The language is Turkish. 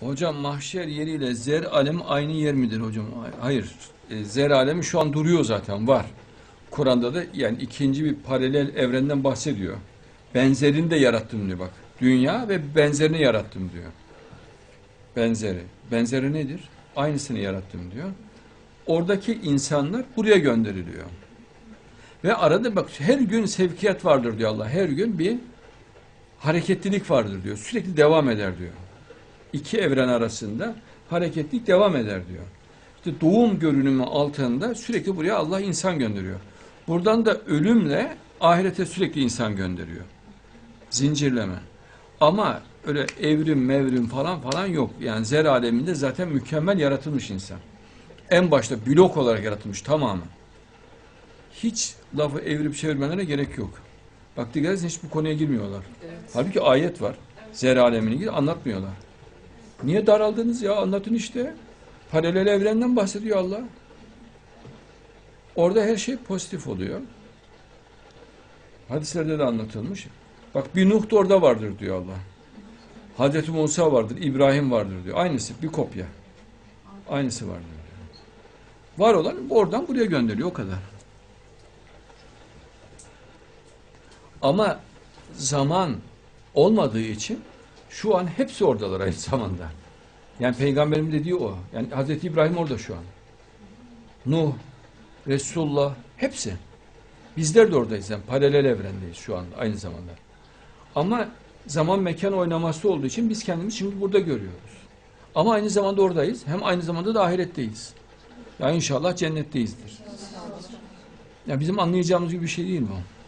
Hocam mahşer yeriyle zer alem aynı yer midir hocam? Hayır. E, zer alemi şu an duruyor zaten var. Kur'an'da da yani ikinci bir paralel evrenden bahsediyor. Benzerini de yarattım diyor bak. Dünya ve benzerini yarattım diyor. Benzeri. Benzeri nedir? Aynısını yarattım diyor. Oradaki insanlar buraya gönderiliyor. Ve arada bak her gün sevkiyat vardır diyor Allah. Her gün bir hareketlilik vardır diyor. Sürekli devam eder diyor. İki evren arasında hareketlilik devam eder diyor. İşte doğum görünümü altında sürekli buraya Allah insan gönderiyor. Buradan da ölümle ahirete sürekli insan gönderiyor. Zincirleme. Ama öyle evrim mevrim falan falan yok. Yani zer aleminde zaten mükemmel yaratılmış insan. En başta blok olarak yaratılmış tamamı. Hiç lafı evirip çevirmelerine gerek yok. Bak dikkat hiç bu konuya girmiyorlar. Halbuki ayet var. Zer alemini ilgili anlatmıyorlar. Niye daraldınız ya anlatın işte. Paralel evrenden bahsediyor Allah. Orada her şey pozitif oluyor. Hadislerde de anlatılmış. Bak bir Nuh da orada vardır diyor Allah. Hazreti Musa vardır, İbrahim vardır diyor. Aynısı bir kopya. Aynısı vardır. Var olan oradan buraya gönderiyor o kadar. Ama zaman olmadığı için şu an hepsi oradalar aynı zamanda. Yani peygamberim dediği o. Yani Hazreti İbrahim orada şu an. Nuh, Resulullah hepsi. Bizler de oradayız yani paralel evrendeyiz şu anda aynı zamanda. Ama zaman mekan oynaması olduğu için biz kendimizi şimdi burada görüyoruz. Ama aynı zamanda oradayız. Hem aynı zamanda da ahiretteyiz. Ya inşallah cennetteyizdir. Ya bizim anlayacağımız gibi bir şey değil mi o?